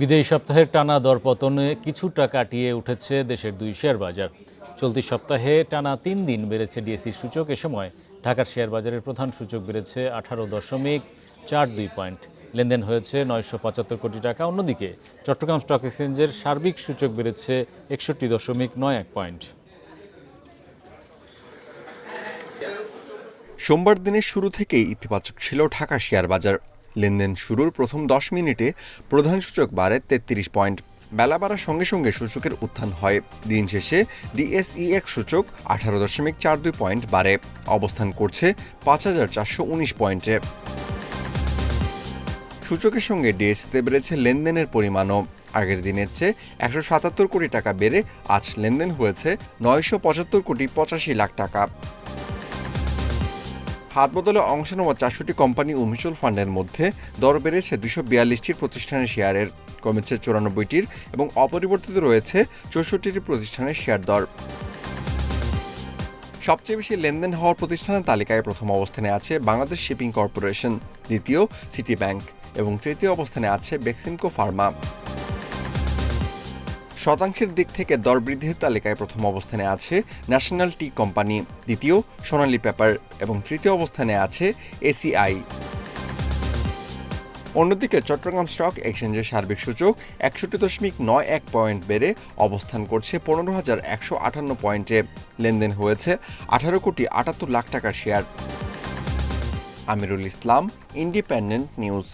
বিদেশি সপ্তাহের টানা দরপতনে কিছুটা কাটিয়ে উঠেছে দেশের দুই শেয়ার বাজার। চলতি সপ্তাহে টানা তিন দিন বেড়েছে ডিএসসি সূচক। এ সময় ঢাকার শেয়ার বাজারের প্রধান সূচক বেড়েছে আঠারো দশমিক চার দুই পয়েন্ট। লেনদেন হয়েছে নয়শো পঁচাত্তর কোটি টাকা। অন্যদিকে চট্টগ্রাম স্টক এক্সচেঞ্জের সার্বিক সূচক বেড়েছে একষট্টি দশমিক নয় এক পয়েন্ট। সোমবার দিনের শুরু থেকেই ইতিবাচক ছিল ঢাকা শেয়ার বাজার। লেনদেন শুরুর প্রথম দশ মিনিটে প্রধান সূচক বাড়ে তেত্রিশ পয়েন্ট। বেলা বাড়ার সঙ্গে সঙ্গে সূচকের উত্থান হয়। দিন শেষে ডিএসইএক্স সূচক আঠারো দশমিক চার দুই পয়েন্ট বাড়ে। অবস্থান করছে পাঁচ হাজার চারশো উনিশ পয়েন্টে। সূচকের সঙ্গে ডিএসিতে বেড়েছে লেনদেনের পরিমাণও। আগের দিনের চেয়ে একশো সাতাত্তর কোটি টাকা বেড়ে আজ লেনদেন হয়েছে নয়শো পঁচাত্তর কোটি পঁচাশি লাখ টাকা। হাত বদলে অংশ নেওয়া চারশোটি কোম্পানি ও মিউচুয়াল ফান্ডের মধ্যে দর বেড়েছে দুশো বিয়াল্লিশটির প্রতিষ্ঠানের শেয়ারের, কমেছে চুরানব্বইটির এবং অপরিবর্তিত রয়েছে চৌষট্টিটি প্রতিষ্ঠানের শেয়ার দর। সবচেয়ে বেশি লেনদেন হওয়ার প্রতিষ্ঠানের তালিকায় প্রথম অবস্থানে আছে বাংলাদেশ শিপিং কর্পোরেশন, দ্বিতীয় সিটি ব্যাংক এবং তৃতীয় অবস্থানে আছে বেক্সিমকো ফার্মা। শতাংশের দিক থেকে দর বৃদ্ধির তালিকায় প্রথম অবস্থানে আছে ন্যাশনাল টি কোম্পানি, দ্বিতীয় সোনালী পেপার এবং তৃতীয় অবস্থানে আছে এসিআই। অন্যদিকে চট্টগ্রাম স্টক এক্সচেঞ্জের সার্বিক সূচক একষট্টি দশমিক নয় এক পয়েন্ট বেড়ে অবস্থান করছে পনেরো হাজার একশো আটান্ন পয়েন্টে। লেনদেন হয়েছে আঠারো কোটি আটাত্তর লাখ টাকার share. Amirul Islam, independent news.